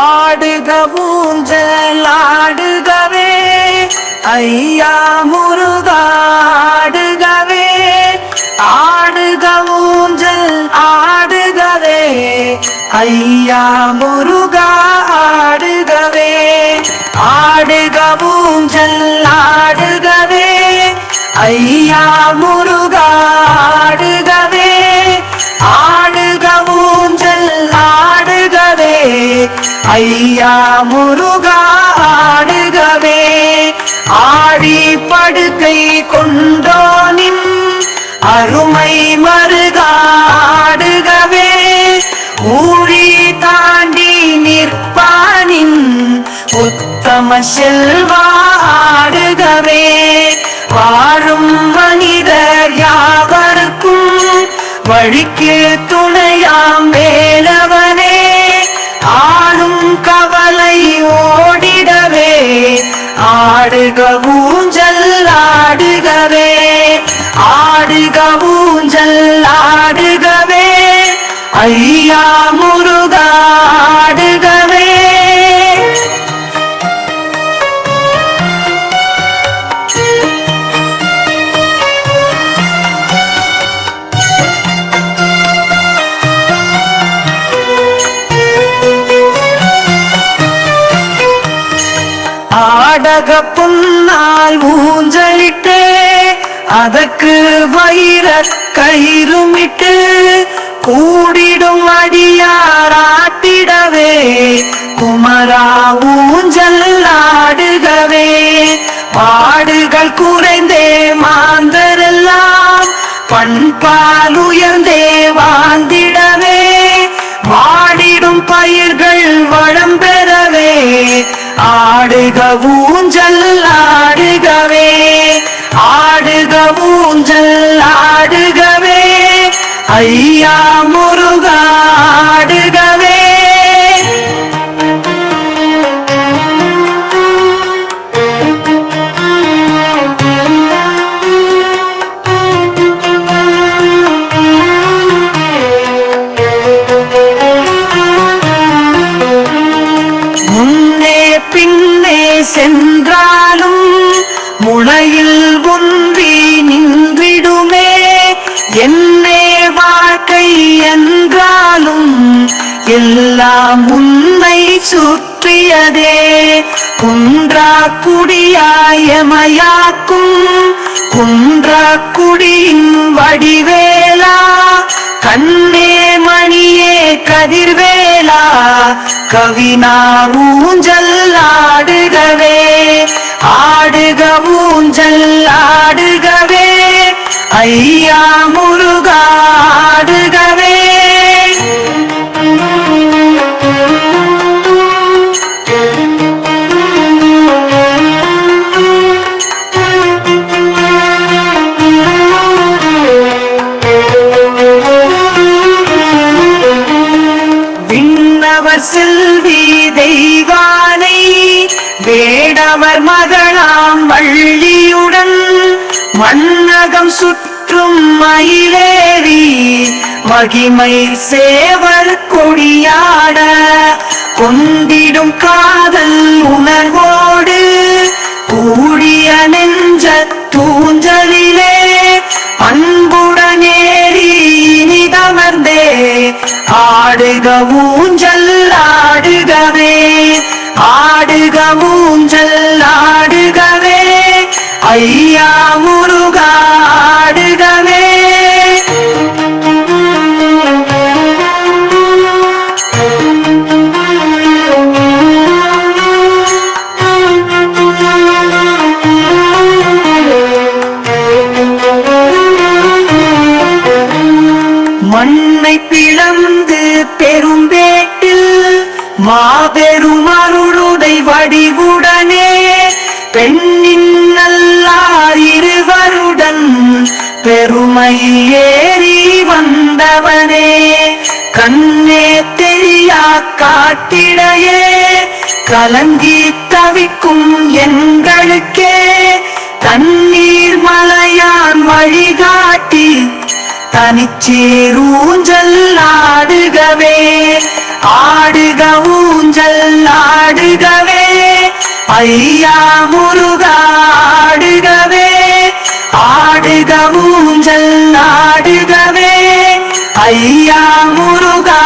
ஆடுக ஊஞ்சல் ஆடுகவே. ஐயா முருகாடுகவே ஆடுக ஊஞ்சல் ஐயா முருகா ஆடுகவே. ஆடுகவும் ஜல்லாடுகவே ஐயா முருகா ஆடுகவே. ஆடுகவும் ஜல்லாடுகவே ஐயா முருகா ஆடுகவே. ஆடி படுக்கை கொண்டோனின் அருமை மருகா. உத்தம செல்வாடுகவே வாழும் மனிதர் யாவருக்கும் வழிக்கு துணையாம் வேலவனே ஆளும் கவலை ஓடிடவே ஆடுக ஊஞ்சல் ஆடுகவே ஆடுக ஊஞ்சல் ஆடுகவே ஐயா முருகா ஆடுகவே புன்னால் ஊஞ்சலிட்டு அதற்கு வைர கயிறுமிட்டு கூடிடும் அடியாராட்டிடவே குமரா ஊஞ்சல் ஆடுகவே. பாடுகள் குறைந்தே மாந்தரெல்லாம் பண்பால் உயர்ந்தே வாழ்ந்திடவே. வாடிடும் பயிர்கள் வளம் பெறவே ஆடுக ஊஞ்சல் ஆடுகவே. ஆடுக ஊஞ்சல் ஆடுகவே. ஐயா முருகா ஆடுகவே பின்னே சென்றாலும் முனையில் ஒன்றி நின்றிடுமே. என்னே வாழ்க்கை என்றாலும் எல்லாம் உன்னை சுற்றியதே. குன்றா குடியாயமயாக்கும் குன்றா குடியின் வடிவேலா. கண்ணே மணியே கதிர்வே கவினார் ஊஞ்சல் ஆடுகவே ஆடுக ஊஞ்சல் ஆடுகவே ஐயா முருகா ஆடுகவே. செல்வி தெய்வானை வேடவர் மகளாம் வள்ளியுடன் மன்னகம் சுற்றும் மயிலேறி மகிமை சேவர் கொடியாட கொண்டிடும் காதல் உணர்வோடு கூடிய நெஞ்ச தூஞ்சலிலே அன்புடனேறி இனிதமர்ந்தே ஆடுக ஊஞ்சல் ஐயா முருகாடுகவே மண்ணை பிளந்து பெரும்பேட்டில் மாபெரும் அருளுடை வடிவுடனே பெண் பெருமை ஏறி வந்தவனே கண்ணே தெரியா காட்டிடையே கலங்கி தவிக்கும் எங்களுக்கே தண்ணீர் மலையான் வழிகாட்டி தனிச்சேரூஞ்சல் ஆடுகவே ஆடுக ஊஞ்சல் ஆடுகவே ஐயா முருகா ஐயா முருகாடுகவே